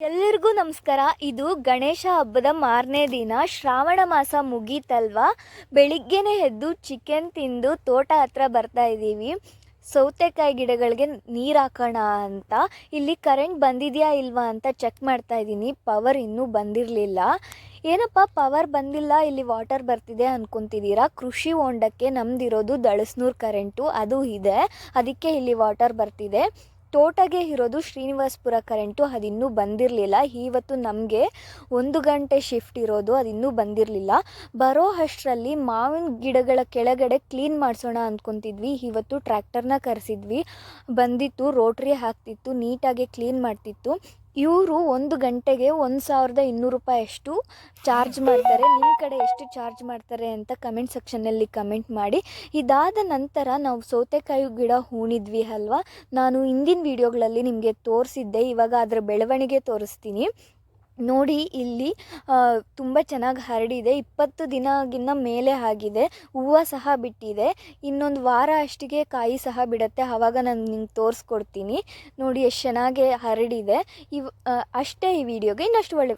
ಎಲ್ಲರಿಗೂ ನಮಸ್ಕಾರ. ಇದು ಗಣೇಶ ಹಬ್ಬದ ಮಾರನೇ ದಿನ. ಶ್ರಾವಣ ಮಾಸ ಮುಗೀತಲ್ವಾ? ಬೆಳಿಗ್ಗೆನೆ ಎದ್ದು ಚಿಕನ್ ತಿಂದು ತೋಟ ಹತ್ರ ಬರ್ತಾ ಇದ್ದೀವಿ. ಸೌತೆಕಾಯಿ ಗಿಡಗಳಿಗೆ ನೀರು ಹಾಕೋಣ ಅಂತ. ಇಲ್ಲಿ ಕರೆಂಟ್ ಬಂದಿದೆಯಾ ಇಲ್ವಾ ಅಂತ ಚೆಕ್ ಮಾಡ್ತಾ ಇದ್ದೀನಿ. ಪವರ್ ಇನ್ನೂ ಬಂದಿರಲಿಲ್ಲ. ಏನಪ್ಪ ಪವರ್ ಬಂದಿಲ್ಲ, ಇಲ್ಲಿ ವಾಟರ್ ಬರ್ತಿದೆ ಅಂದ್ಕೊತಿದ್ದೀರಾ ಕೃಷಿ ಹೊಂಡಕ್ಕೆ ನಮ್ದಿರೋದು ದಳಸ್ನೂರು ಕರೆಂಟು ಅದು ಇದೆ. ಅದಕ್ಕೆ ಇಲ್ಲಿ ವಾಟರ್ ಬರ್ತಿದೆ. ತೋಟಗೆ ಇರೋದು ಶ್ರೀನಿವಾಸ್ಪುರ ಕರೆಂಟು ಅದಿನ್ನೂ ಬಂದಿರಲಿಲ್ಲ. ಇವತ್ತು ನಮಗೆ ಒಂದು ಗಂಟೆ ಶಿಫ್ಟ್ ಇರೋದು, ಅದಿನ್ನೂ ಬಂದಿರಲಿಲ್ಲ. ಬರೋ ಅಷ್ಟರಲ್ಲಿ ಮಾವಿನ ಗಿಡಗಳ ಕೆಳಗಡೆ ಕ್ಲೀನ್ ಮಾಡಿಸೋಣ ಅಂದ್ಕೊತಿದ್ವಿ ಇವತ್ತು ಟ್ರ್ಯಾಕ್ಟರ್ನ ಕರೆಸಿದ್ವಿ. ಬಂದಿತ್ತು ರೋಟ್ರಿ ಹಾಕ್ತಿತ್ತು ನೀಟಾಗಿ ಕ್ಲೀನ್ ಮಾಡ್ತಿತ್ತು. ಇವರು ಒಂದು ಗಂಟೆಗೆ ಒಂದು ಸಾವಿರದ ಇನ್ನೂರು ರೂಪಾಯಿ ಅಷ್ಟು ಚಾರ್ಜ್ ಮಾಡ್ತಾರೆ. ನಿಮ್ಮ ಕಡೆ ಎಷ್ಟು ಚಾರ್ಜ್ ಮಾಡ್ತಾರೆ ಅಂತ ಕಮೆಂಟ್ ಸೆಕ್ಷನ್ನಲ್ಲಿ ಕಮೆಂಟ್ ಮಾಡಿ. ಇದಾದ ನಂತರ ನಾವು ಸೌತೆಕಾಯಿ ಗಿಡ ಹೂಣಿದ್ವಿ ಅಲ್ವಾ? ನಾನು ಹಿಂದಿನ ವೀಡಿಯೋಗಳಲ್ಲಿ ನಿಮಗೆ ತೋರಿಸಿದ್ದೆ. ಇವಾಗ ಅದರ ಬೆಳವಣಿಗೆ ತೋರಿಸ್ತೀನಿ. ನೋಡಿ ಇಲ್ಲಿ ತುಂಬ ಚೆನ್ನಾಗಿ ಹರಡಿದೆ. ಇಪ್ಪತ್ತು ದಿನಗಿನ್ನ ಮೇಲೆ ಆಗಿದೆ. ಹೂವು ಸಹ ಬಿಟ್ಟಿದೆ. ಇನ್ನೊಂದು ವಾರ ಅಷ್ಟಿಗೆ ಕಾಯಿ ಸಹ ಬಿಡುತ್ತೆ. ಆವಾಗ ನಾನು ನಿಮ್ಗೆ ತೋರಿಸ್ಕೊಡ್ತೀನಿ. ನೋಡಿ ಎಷ್ಟು ಚೆನ್ನಾಗಿ ಹರಡಿದೆ. ಇವ್ ಅಷ್ಟೇ ಈ ವಿಡಿಯೋಗೆ. ಇನ್ನಷ್ಟು ಒಳ್ಳೆ